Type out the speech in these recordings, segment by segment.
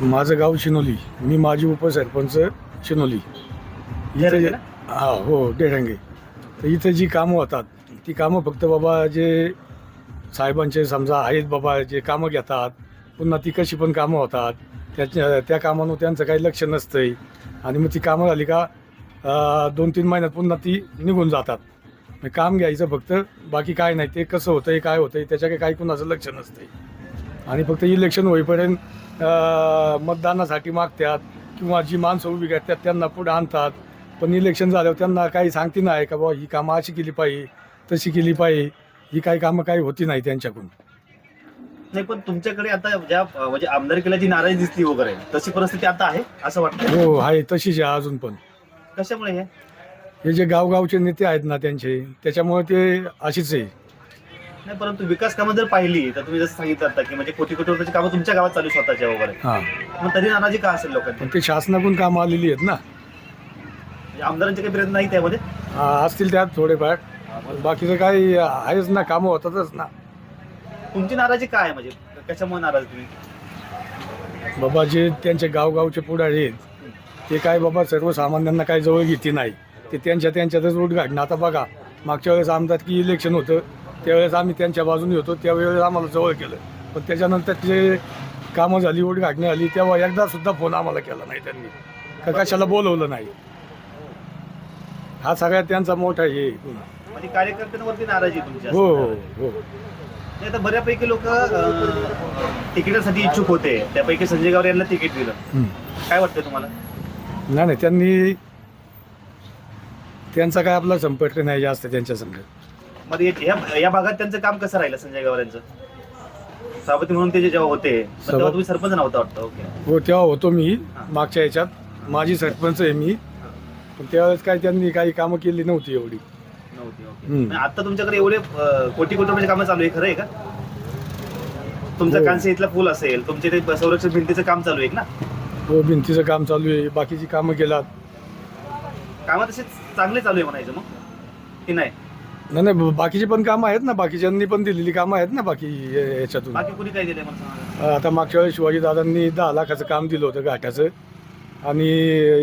माझं गाव शिनोली. मी माजी उपसरपंच शिनोली. इथे? हा हो डेरंगे तर इथे जी कामं होतात ती कामं फक्त बाबा जे साहेबांचे समजा आहेत बाबा जे कामं घेतात पुन्हा ती कशी पण कामं होतात त्याच्या त्या कामानं त्यांचं काही लक्ष नसतंय. आणि मग ती कामं झाली का अं, दोन तीन महिन्यात पुन्हा ती निघून जातात. मग काम घ्यायचं फक्त बाकी काय नाही ते कसं होतंय काय होतंय त्याच्याकडे काही कुणाचं लक्ष नसतंय. आणि फक्त इलेक्शन होईपर्यंत मतदानासाठी मागतात किंवा जी माणसं उभी करतात त्यांना पुढे आणतात. पण इलेक्शन झाल्यावर त्यांना काही सांगती नाही का बाबा ही कामं अशी केली पाहिजे तशी केली पाहिजे. ही काही कामं काही होती नाही त्यांच्याकडून. नाही पण तुमच्याकडे आता ज्या म्हणजे आमदारकीला जी नाराजी दिसली वगैरे तशी परिस्थिती आता आहे असं वाटतं हो आहे तशीच आहे अजून पण. कशामुळे हे? हे जे गावगावचे नेते आहेत ना त्यांचे त्याच्यामुळे ते अशीच आहे. नाही परंतु विकास कामं जर पाहिली तर तुम्ही जसं सांगितलं आता की म्हणजे कोटी कोटी रुपयाची कामं तुमच्या गावात चालू आहे स्वतःच्या वगैरे. हां. मग तरी नाराजी का असेल लोकांची? पण ते शासनाकडून कामं आलेली आहेत ना. म्हणजे आमदारांचे काही प्रयत्न नाही त्यामध्ये हा, असतील त्यात थोडेफार. पण बाकीचं काही आहेच ना कामं होतातच ना. तुमची नाराजी काय आहे म्हणजे? कशामुळे नाराज तुम्ही? बाबा जे त्यांचे गावगावचे पुढारी आहेत ते काय बाबा सर्वसामान्यांना काही जवळ घेते नाही. ते त्यांच्या त्यांच्यातच उद्घाटन. आता बघा मागच्या वेळेस आमदार की इलेक्शन होतं. त्यावेळेस आम्ही त्यांच्या बाजूने होतो त्यावेळेस आम्हाला जवळ केलं. पण त्याच्यानंतर जे कामं झाली उद्घाटनं झाली तेव्हा एकदा सुद्धा फोन आम्हाला केला नाही त्यांनी. का कशाला बोलवलं नाही? हा सगळ्यात त्यांचा मोठा हे गुन्हा. म्हणजे कार्यकर्त्यांवरती नाराजी आहे तुमची हो. हो हो. नाही तर बऱ्यापैकी लोक तिकिटासाठी इच्छुक होते. त्यापैकी संजय गावरे यांना तिकीट दिलं. हम्म. काय वाटतं तुम्हाला? नाही नाही त्यांनी त्यांचा काय आपला संपर्क नाही जास्त त्यांच्या संघ. मग या- भागात त्यांचं काम कसं राहिलं संजय गावऱ्यांचं सभापती म्हणून ते जे जेव्हा होते तेव्हा तुम्ही सरपंच नव्हता वाटतं? ओके हो तेव्हा होतो मी मागच्या ह्याच्यात माझी सरपंच आहे मी. पण त्यावेळेस काय त्यांनी काही कामं केली नव्हती एवढी. नव्हती ओके हम्म. नाही, आता तुमच्याकडे एवढे अं, कोटी कोटी रुपयाचे कामं चालू आहे खरं आहे का? तुमचं हो. कांस्य इथला पूल असेल तुमचे ते संरक्षण भिंतीचं काम चालू आहे ना? हो भिंतीचं काम चालू आहे. बाकीची कामं केलात. कामं तसे चांगले चालू आहे म्हणायचं मग की नाही? नाही नाही बाकीची पण कामं आहेत ना बाकीच्यांनी पण दिलेली कामं आहेत ना बाकी कुणी काय सांगा आता मागच्या वेळेस शिवाजीदादांनी दहा लाखाचं काम दिलं होतं घाटाचं. आणि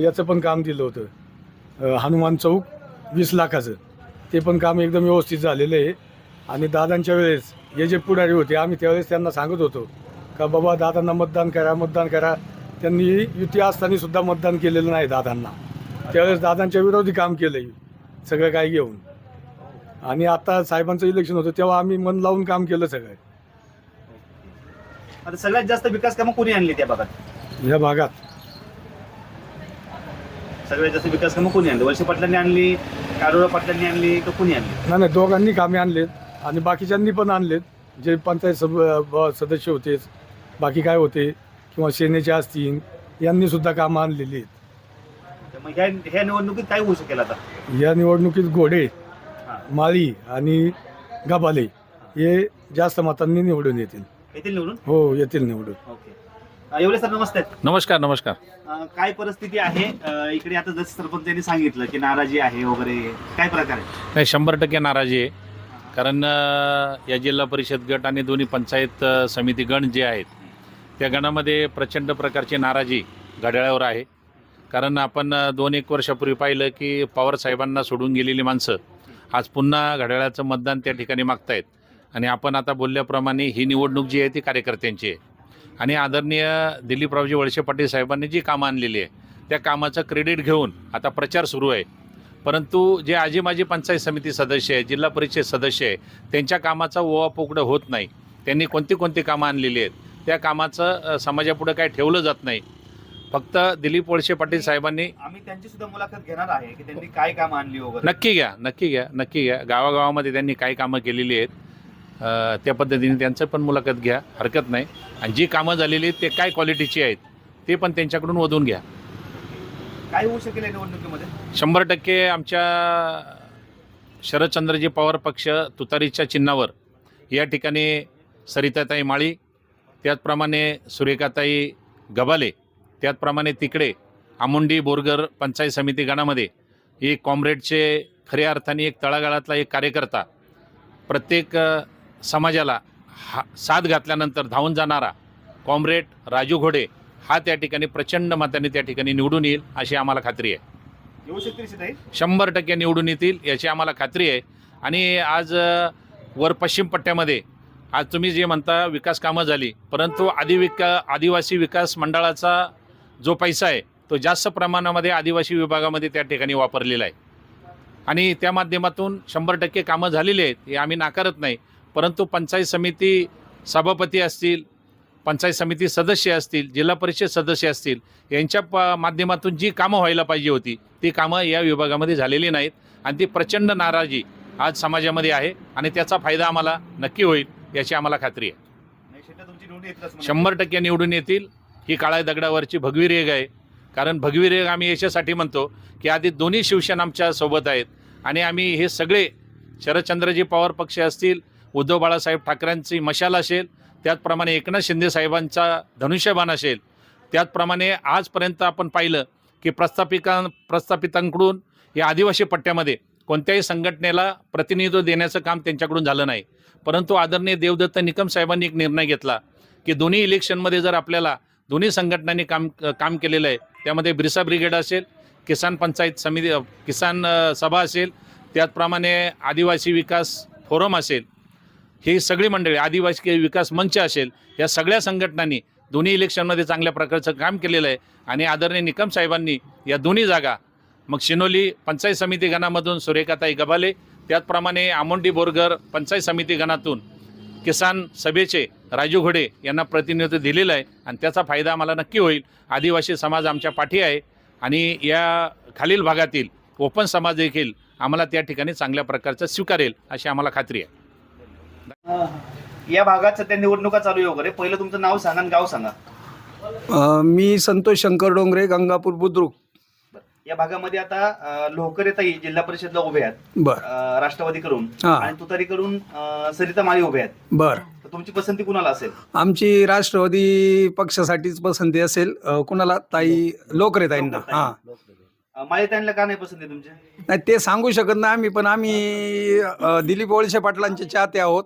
याचं पण काम दिलं होतं. हनुमान चौक वीस लाखाचं. ते पण काम एकदम व्यवस्थित झालेलं आहे. आणि दादांच्या वेळेस हे जे पुढारी होते आम्ही त्यावेळेस त्यांना सांगत होतो का बाबा दादांना मतदान करा मतदान करा. त्यांनी युती असताना सुद्धा मतदान केलेलं नाही दादांना. त्यावेळेस दादांच्या विरोधी काम केलं सगळं काय घेऊन. आणि आता साहेबांचं इलेक्शन होतं तेव्हा आम्ही मन लावून काम केलं सगळं. आता सगळ्यात जास्त विकास कामं कोणी आणली त्या भागात? ह्या भागात. सगळ्यात जास्त विकास कामं कोणी आणली? वळसे पाटलांनी आणली कारोळा पाटलांनी आणली का कोणी आणली? नाही नाही दोघांनी कामे आणलेत आणि बाकीच्यांनी पण आणलेत. जे पंचायत ब- सदस्य होते बाकी काय होते किंवा सेनेचे असतील यांनी सुद्धा कामं आणलेली आहेत. तर मग ह्या ह्या निवडणुकीत काय होऊ शकेल आता? या निवडणुकीत घोडे. माळी आणि गबाले हे जास्त मतांनी निवडून येतील. येतील निवडून? हो येतील निवडून. ओके. अं, एवढे सर नमस्ते. नमस्कार नमस्कार. अं, काय परिस्थिती आहे? अं, इकडे आता जसं सरपंचांनी सांगितलं की नाराजी आहे वगैरे काय प्रकार आहे? नाही शंभर टक्के नाराजी आहे. कारण अ, या जिल्हा परिषद गट आणि दोन्ही पंचायत अ, समिती गण जे आहेत त्या गणामध्ये प्रचंड प्रकारची नाराजी घड्याळावर आहे. कारण आपण अ, दोन एक वर्षापूर्वी पाहिलं की पवार साहेबांना सोडून गेलेली माणसं आज पुन्हा घड्याळाचं मतदान त्या ठिकाणी मागतायत. आणि आपण आता बोलल्याप्रमाणे ही निवडणूक जी आहे ती कार्यकर्त्यांची आहे. आणि आदरणीय दिलीपरावजी वळसे पाटील साहेबांनी जी कामं आणलेली आहे त्या कामाचं क्रेडिट घेऊन आता प्रचार सुरू आहे. परंतु जे आजी माजी पंचायत समिती सदस्य आहे जिल्हा परिषद सदस्य आहे त्यांच्या कामाचा ओवापोकडं होत नाही. त्यांनी कोणती कोणती कामं आणलेली आहेत त्या कामाचं समाजापुढं काय ठेवलं जात नाही. फक्त दिलीप वळसे पाटील साहेबांनी आम्ही त्यांची सुद्धा मुलाखत घेणार आहे की त्यांनी काय काम आणली वगैरे. नक्की घ्या नक्की घ्या नक्की घ्या. गावागावामध्ये त्यांनी काय कामं केलेली आहेत अ, त्या पद्धतीने त्यांचं पण मुलाखत घ्या हरकत नाही. आणि जी कामं झालेली आहेत ते काय क्वालिटीची आहेत ते पण त्यांच्याकडून वधून घ्या. काय होऊ शकेल या निवडणुकीमध्ये? शंभर टक्के आमच्या शरदचंद्रजी पवार पक्ष तुतारीच्या चिन्हावर या ठिकाणी सरिताताई माळी त्याचप्रमाणे सुरेखाताई गबाले त्याचप्रमाणे तिकडे आमुंडी बोरगर पंचायत समिती गणामध्ये एक कॉम्रेडचे खऱ्या अर्थाने एक तळागाळातला एक कार्यकर्ता प्रत्येक समाजाला हा साथ घातल्यानंतर धावून जाणारा कॉम्रेड राजू घोडे हा त्या ठिकाणी प्रचंड मताने त्या ठिकाणी निवडून येईल अशी आम्हाला खात्री आहे. येऊ शकते शंभर टक्के निवडून येतील याची आम्हाला खात्री आहे. आणि आज वर पश्चिम पट्ट्यामध्ये आज तुम्ही जे म्हणता विकास कामं झाली परंतु आदि विका आदिवासी विकास मंडळाचा जो पैसा आहे तो जास्त प्रमाणामध्ये आदिवासी विभागामध्ये त्या ठिकाणी वापरलेला आहे. आणि त्या माध्यमातून शंभर टक्के कामं झालेली आहेत हे आम्ही नाकारत नाही. परंतु पंचायत समिती सभापती असतील पंचायत समिती सदस्य असतील जिल्हा परिषद सदस्य असतील यांच्या प माध्यमातून जी कामं व्हायला पाहिजे होती ती कामं या विभागामध्ये झालेली नाहीत. आणि ती प्रचंड नाराजी आज समाजामध्ये आहे आणि त्याचा फायदा आम्हाला नक्की होईल याची आम्हाला खात्री आहे. शंभर टक्के निवडून येतील. ही काळ्या दगडावरची भगवी रेग आहे. कारण भगवी रेग आम्ही याच्यासाठी म्हणतो की आधी दोन्ही शिवसेना आमच्यासोबत आहेत. आणि आम्ही हे सगळे शरदचंद्रजी पवार पक्ष असतील उद्धव बाळासाहेब ठाकरेंची मशाल असेल त्याचप्रमाणे एकनाथ शिंदे साहेबांचा धनुष्यबाण असेल. त्याचप्रमाणे आजपर्यंत आपण पाहिलं की प्रस्थापिका प्रस्थापितांकडून या आदिवासी पट्ट्यामध्ये कोणत्याही संघटनेला प्रतिनिधित्व देण्याचं काम त्यांच्याकडून झालं नाही. परंतु आदरणीय देवदत्त निकम साहेबांनी एक निर्णय घेतला की दोन्ही इलेक्शनमध्ये जर आपल्याला दोन्ही संघटनांनी काम काम केलेलं आहे. त्यामध्ये ब्रिसा ब्रिगेड असेल किसान पंचायत समिती किसान सभा असेल त्याचप्रमाणे आदिवासी विकास फोरम असेल ही सगळी मंडळी आदिवासी विकास मंच असेल या सगळ्या संघटनांनी दोन्ही इलेक्शनमध्ये चांगल्या प्रकारचं काम केलेलं आहे. आणि आदरणीय निकम साहेबांनी या दोन्ही जागा मग शिनोली पंचायत समिती गणामधून सुरेखाताई गभाले त्याचप्रमाणे आमोंडी बोरगर पंचायत समिती गणातून किसान सभेचे राजू घोडे यांना प्रतिनिधित्व दिलेलं आहे आणि त्याचा फायदा आम्हाला नक्की होईल. आदिवासी समाज आमच्या पाठी आहे आणि या खालील भागातील ओपन समाज देखील आम्हाला त्या ठिकाणी चांगल्या प्रकारचं स्वीकारेल अशी आम्हाला खात्री आहे. या भागात सध्या निवडणुका चालू आहे वगैरे. पहिलं तुमचं नाव सांगा आणि गाव सांगा. अ, मी संतोष शंकर डोंगरे गंगापूर बुद्रुक. या भागामध्ये आता अं, लोहकरेताई जिल्हा परिषदला उभे आहेत. राष्ट्रवादीकडून. हा. आणि तुतारीकडून अं, सरिता माळी उभे आहेत. बर. तुमची पसंती कुणाला असेल? आमची राष्ट्रवादी पक्षासाठीच पसंती असेल कुणाला? ताई लोकरे ताईंना हां. अं, माळी ताईंना का नाही पसंती तुमची? नाही ते सांगू शकत नाही आम्ही पण आम्ही दिलीप वळसे पाटलांचे चाहते आहोत.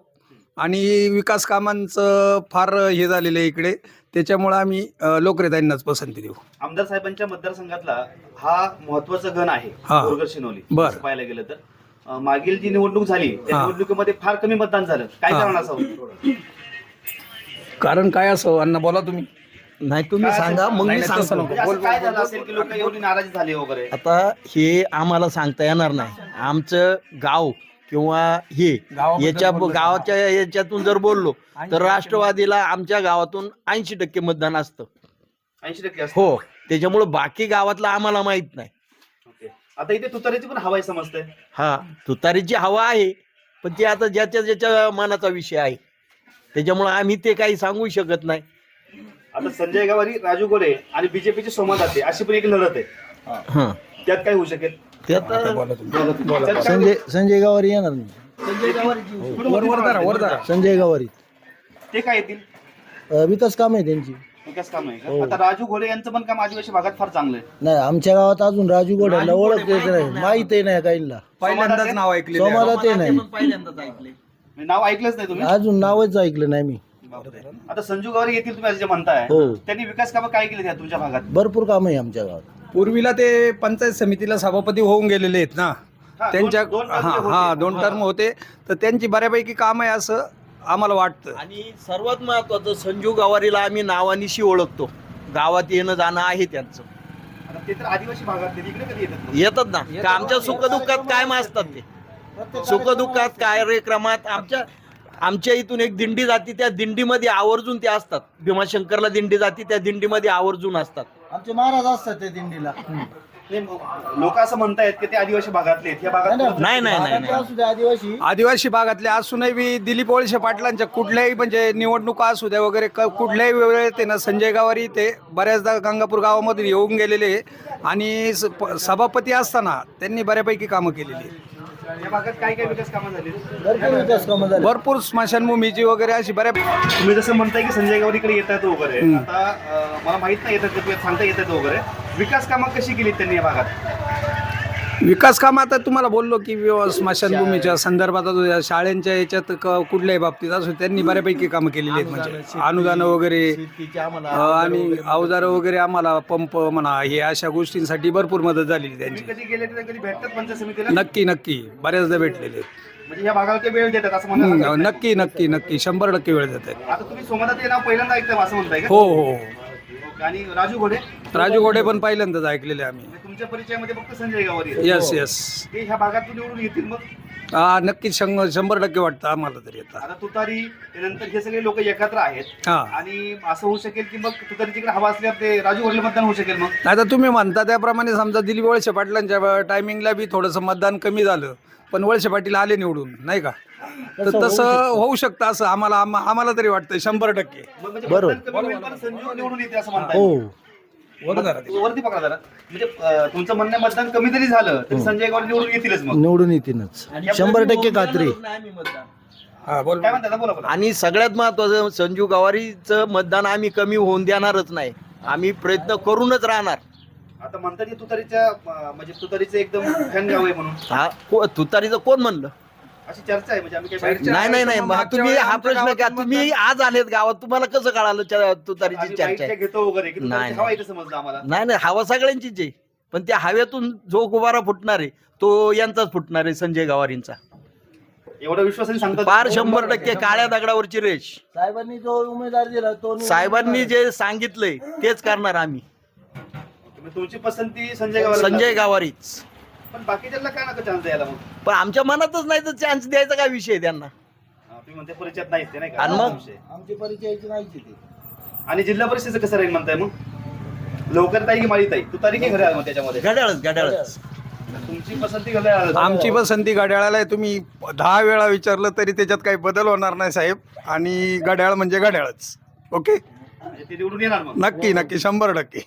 आणि विकास कामांचं फार हे झालेलं आहे इकडे. त्याच्यामुळं आम्ही अ, लोकरे ताईंनाच पसंती देऊ आमदार साहेबांच्या मतदारसंघातला हा महत्त्वाचा गण आहे हा. बोरगर शिनोली बर. असं पाहायला गेलं तर अं, मागील जी निवडणूक झाली त्या हा. निवडणुकीमध्ये फार कमी मतदान झालं काय. कारण असावं कारण काय असं अण्णा बोला तुम्ही नाही तुम्ही सांगा? मग नाही, मी नाही, तसं सांगतो नको. म्हणजे असं काय झालं असेल की लोक एवढी नाराजी झाली वगैरे आता हे आम्हाला सांगता येणार नाही आमचं गाव किंवा हे गावाबद्दल याच्या बोललं. गावाच्या याच्यातून जर बोललो तर राष्ट्रवादीला आमच्या गावातून ऐंशी टक्के मतदान असतं. ऐंशी टक्के असतं. हो त्याच्यामुळं बाकी गावातलं आम्हाला माहीत नाही. ओके. आता इथे तुतारीची पण हवाई समजते हा तुतारीची हवा आहे पण ती आता ज्याच्या ज्याच्या मनाचा विषय आहे. त्याच्यामुळं आम्ही ते काही सांगू शकत नाही. आता संजय गावारी राजू गोडे आणि बीजेपीचे सोमा जाते अशी पण एक लढत आहे. हं. त्यात काय होऊ शकेल? संजय संजय गावारी येणार नाही. कुठं वर वर होती धरा, वर धरा. संजय गावारी. ते काय येतील? अ, विकास काम आहे त्यांची. विकास काम आहे हो. का आता राजू घोडे यांचं पण काम आदिवासी भागात फार चांगलं आहे. नाही आमच्या गावात अजून राजू गोड्याला ओळख नाही. माहितही नाही काहींना. पहिल्यांदाच नाव ऐकलेलं आहे. सोमाला ते नाही. पहिल्यांदाच ऐकले म्हणजे नाव ऐकलंच नाही तुम्ही? अजून नावच ऐकलं नाही मी. बापरे. आता संजू गावारी येतील तुम्ही असं जे म्हणताय. हो. त्यांनी विकास कामं काय केली त्या तुमच्या भागात? भरपूर काम आहे आमच्या गावात. पूर्वीला ते पंचायत समितीला सभापती होऊन गेलेले आहेत ना. हा, त्यांच्या दोन- दोन हा होते. हा दोन टर्म होते. तर त्यांची बऱ्यापैकी काम आहे असं आम्हाला वाटतं. आणि सर्वात महत्वाचं संजू गावारीला आम्ही नावानिशी ओळखतो. गावात येणं जाणं आहे त्यांचं. आता ते तर आदिवासी इकडे कधी येतात येतात ना. का आमच्या सुखदुःखात कायम असतात ते? सुखदुःखात कार्यक्रमात आमच्या आमच्या इथून एक दिंडी जाती त्या दिंडीमध्ये आवर्जून ते असतात. भीमाशंकरला दिंडी जाती त्या दिंडीमध्ये आवर्जून असतात. आमचे महाराज असतात त्या दिंडीला. लोक असं म्हणतायत की ते आदिवासी भागातले आहेत. या भागात नाही नाही. नाही नाही असू द्या आदिवासी. आदिवासी भागातले असूनही बी दिलीप वळसे पाटलांच्या कुठल्याही म्हणजे निवडणुका असू द्या वगैरे क- कुठल्याही वेळेत ते ना संजय गावारी ते बऱ्याचदा गंगापूर गावामधून येऊन गेलेले आणि स- प- सभापती असताना त्यांनी बऱ्यापैकी कामं केलेली आहेत. या भागात काय काय विकास कामं झाली? भरपूर विकास कामं झाले. भरपूर स्मशानभूमीची वगैरे अशी बऱ्या तुम्ही जसं म्हणताय की संजय गावरीकडे येतात वगैरे आता अं, मला माहीत नाही येतात ते सांगता येतात वगैरे. विकास कामं कशी केली त्यांनी या भागात? विकास काम आता तुम्हाला बोललो की व्यव- स्मशानभूमीच्या संदर्भात असू द्या, शाळांच्या याच्यात क- कुठल्याही बाबतीत असो त्यांनी बऱ्यापैकी कामं केलेली आहेत. म्हणजे अनुदानं वगैरे अ, आणि अवजारं वगैरे आम्हाला पंप म्हणा हे अशा गोष्टींसाठी भरपूर मदत झालेली त्यांची. तुम्ही कधी गेले तर कधी भेटतात पंचायत समितीला? नक्की नक्की. बऱ्याचदा भेटलेले आहेत. म्हणजे या भागाला ते वेळ देतात असं म्हणतात हम्म, नक्की नक्की नक्की. शंभर टक्के वेळ देत आहेत आता तुम्ही सोमनाथ हे नाव पहिल्यांदा ऐकतं असं म्हणताय का? हो हो हो. आणि राजू घोडे? राजू घोडे पण पहिल्यांदाच ऐकलेले आम्ही. म्हणजे तुमच्या परिचयामध्ये फक्त संजय गावारी. येस येस ते ह्या भागातून निवडून येतील मग? हा नक्की शंभर शंभर टक्के वाटतं आम्हाला तरी आता. आता तुतारी त्यानंतर हे सगळे लोक एकत्र आहेत. हा. आणि असं होऊ शकेल की मग तुतारी तिकडे हवा असल्यावर ते राजू घोडले मतदान होऊ शकेल मग? आता तुम्ही म्हणता त्याप्रमाणे समजा दिलीप वळसे पाटलांच्या टायमिंगला बी थोडंसं मतदान कमी झालं. पण वळसे पाटील आले निवडून नाही का? तर तसं होऊ शकतं. असं आम्हाला आम्हा- आम्हाला तरी वाटतं शंभर टक्के. मग म्हणजे बरोबर. मतदान कमी होईल पण संजू निवडून येते असं म्हणताय. हो. वरती पकडा जरा. म्हणजे अं, तुमचं म्हणणं आहे, मतदान कमी जरी झालं तरी संजय गावारी निवडून येतीलच मग. निवडून येतीलच. शंभर टक्के खात्री. हा बोल काय म्हणतात बोला बोला. आणि सगळ्यात महत्वाचं संजू गवारीचं मतदान आम्ही कमी होऊन देणारच नाही. आम्ही प्रयत्न करूनच राहणार. आता म्हणतात की तुतारीच्या अं, म्हणजे तुतारीचं एकदम फॅन गाव आहे म्हणून. हा को- तुतारीचं कोण म्हणलं? अशी चर्चा आहे म्हणजे आम्ही काही बाहेरच्या- नाही नाही नाही. मग मागच्या तुम्ही वेळी हा आमच्या प्रश्न घ्या गावात तुम्ही आज आलेत गावात तुम्हाला कसं कळालं च्या- तुतारीची आम्ही चर्चा घेतो वगैरे की नाही, तुतारीची नाही. हवा इथं समजलं आम्हाला. नाही नाही हवा सगळ्यांचीच आहे. पण त्या हवेतून जो गुबारा फुटणार आहे. तो यांचाच फुटणार आहे संजय गवारींचा. एवढा विश्वासाने सांगतात फार शंभर टक्के काळ्या दगडावरची रेष. साहेबांनी जो उमेदवार दिला तो निवडून साहेबांनी जे सांगितलंय तेच करणार आम्ही. म्हणजे तुमची पसंती संजय गावाला संजय गावारीच. पण बाकीच्यांना काय नका चान्स द्यायला मग? पण आमच्या मनातच नाही तर चान्स द्यायचा काय विषय आहे त्यांना? हा, तुम्ही म्हणते परिचयात नाहीच ते नाही का? आणि मग? विषय. आमची परिचयाची नाही ते. आणि जिल्हा परिषदेचं कसं राहील म्हणताय मग? लवकर ताई की माळी ताई तू तारीख घड्याळ मग त्याच्यामध्ये. घड्याळच घड्याळच. तुमची पसंती घड्याळ आमची पसंती घड्याळाला आहे. तुम्ही दहा वेळा विचारलं तरी त्याच्यात काही बदल होणार नाही साहेब. आणि घड्याळ म्हणजे घड्याळच. ओके? म्हणजे ते निवडून येणार मग. नक्की नक्की. शंभर टक्के.